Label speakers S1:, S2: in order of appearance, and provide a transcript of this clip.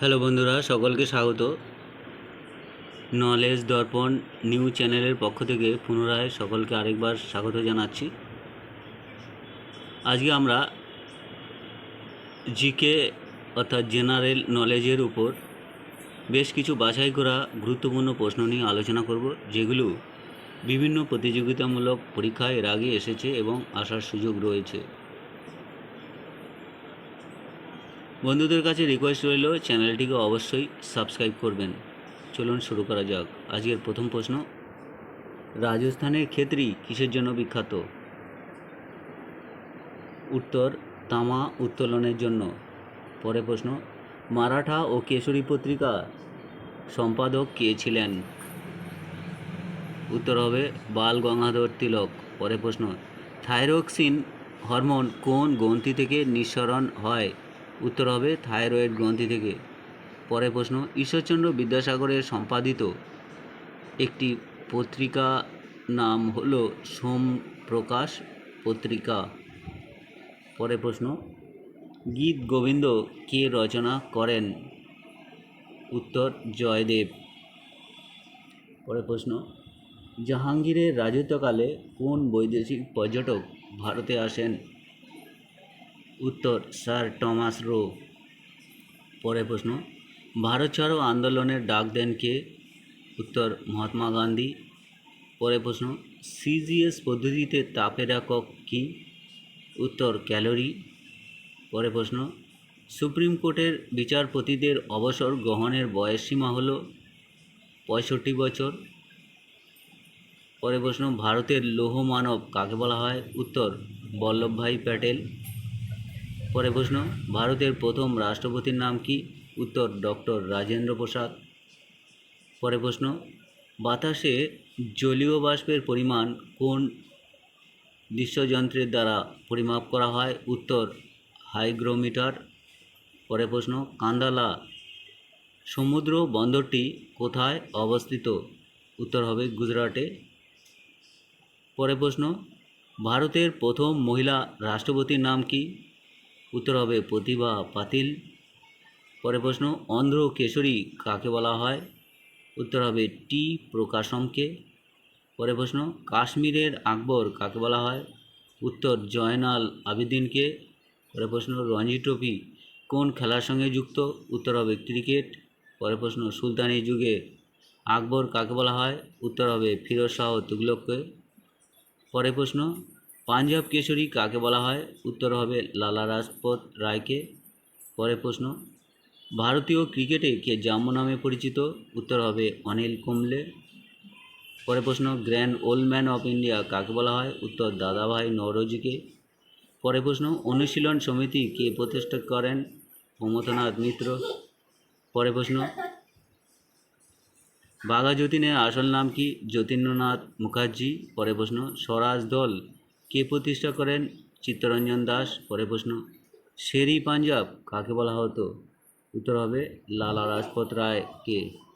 S1: Hello বন্ধুরা, সকলকে স্বাগত। নলেজ দর্পণ নিউ চ্যানেলের পক্ষ থেকে পুনরায় সকলকে আরেকবার স্বাগত জানাচ্ছি। আজকে আমরা জিকে অর্থাৎ জেনারেল নলেজের উপর বেশ কিছু বাছাই করা গুরুত্বপূর্ণ প্রশ্ন নিয়ে আলোচনা করব, যেগুলো বিভিন্ন প্রতিযোগিতামূলক পরীক্ষায় এর আগে এসেছে এবং আসার সুযোগ রয়েছে। বন্ধুদের কাছে রিকোয়েস্ট রইল চ্যানেলটিকে অবশ্যই সাবস্ক্রাইব করবেন। চলুন শুরু করা যাক। আজকের প্রথম প্রশ্ন, রাজস্থানের ক্ষেত্রী কিসের জন্য বিখ্যাত? উত্তর, তামা উত্তোলনের জন্য। পরে প্রশ্ন, মারাঠা ও কেশরী পত্রিকা সম্পাদক কে ছিলেন? উত্তর হবে, বাল গঙ্গাধর তিলক। পরে প্রশ্ন, থাইরক্সিন হরমোন কোন গ্রন্থি থেকে নিঃসরণ হয়? উত্তর হবে থাইরয়েড গ্রন্থি থেকে। পরে প্রশ্ন, ঈশ্বরচন্দ্র বিদ্যাসাগরের সম্পাদিত একটি পত্রিকা নাম হলো সোম প্রকাশ পত্রিকা। পরে প্রশ্ন, গীত গোবিন্দ কে রচনা করেন? উত্তর, জয়দেব। পরে প্রশ্ন, জাহাঙ্গীরের রাজত্বকালে কোন বৈদেশিক পর্যটক ভারতে আসেন? উত্তর, স্যার টমাস রো। পরে প্রশ্ন, ভারত ছাড়ো আন্দোলনের ডাক দেন কে? উত্তর, মহাত্মা গান্ধী। পরে প্রশ্ন সিজিএস পদ্ধতিতে তাপের একক কী? উত্তর, ক্যালোরি। পরে প্রশ্ন, সুপ্রিম কোর্টের বিচারপতিদের অবসর গ্রহণের বয়সসীমা হল পঁয়ষট্টি বছর। পরে প্রশ্ন, ভারতের লৌহ মানব কাকে বলা হয়? উত্তর, বল্লভভাই প্যাটেল। পরে প্রশ্ন, ভারতের প্রথম রাষ্ট্রপতির নাম কি? উত্তর, ডক্টর রাজেন্দ্র প্রসাদ। পরে প্রশ্ন, বাতাসে জলীয় বাষ্পের পরিমাণ কোন দৃশ্যযন্ত্রের দ্বারা পরিমাপ করা হয়? উত্তর, হাইগ্রোমিটার। পরে প্রশ্ন, কান্দালা সমুদ্র বন্দরটি কোথায় অবস্থিত? উত্তর হবে গুজরাটে। পরে প্রশ্ন, ভারতের প্রথম মহিলা রাষ্ট্রপতির নাম কি? উত্তর হবে প্রতিভা পাতিল। পরে প্রশ্ন, অন্ধ্র কেশরী কাকে বলা হয়? উত্তর হবে টি. প্রকাশমকে। পরে প্রশ্ন, কাশ্মীরের আকবর কাকে বলা হয়? উত্তর, জয়নাল আবেদিনকে। পরে প্রশ্ন, রঞ্জি ট্রফি কোন খেলার সঙ্গে যুক্ত? উত্তর হবে ক্রিকেট। পরে প্রশ্ন, সুলতানি যুগে আকবর কাকে বলা হয়? উত্তর হবে ফিরোজ শাহ তুগলককে। পরে প্রশ্ন পাঞ্জাব কেশরী কাকে বলা হয়? উত্তর হবে লালা রাজপথ রায়কে। পরে প্রশ্ন, ভারতীয় ক্রিকেটে কে জাম্বু নামে পরিচিত? উত্তর হবে অনিল কুম্বলে। পরে প্রশ্ন, grand old man of India কাকে বলা হয়? উত্তর, দাদাভাই নওরোজিকে। পরে প্রশ্ন, অনুশীলন সমিতি কে প্রতিষ্ঠা করেন? মমতানাথ মিত্র। পরে প্রশ্ন, বাঘা যতীনের আসল নাম কি? যতীন্দ্রনাথ মুখার্জি। পরে প্রশ্ন, স্বরাজ দল কে প্রতিষ্ঠা করেন? চিত্তরঞ্জন দাস পরে প্রশ্ন। শেরি পাঞ্জাব, কাকে বলা হতো? উত্তর হবে লালা রাজপথ রায়কে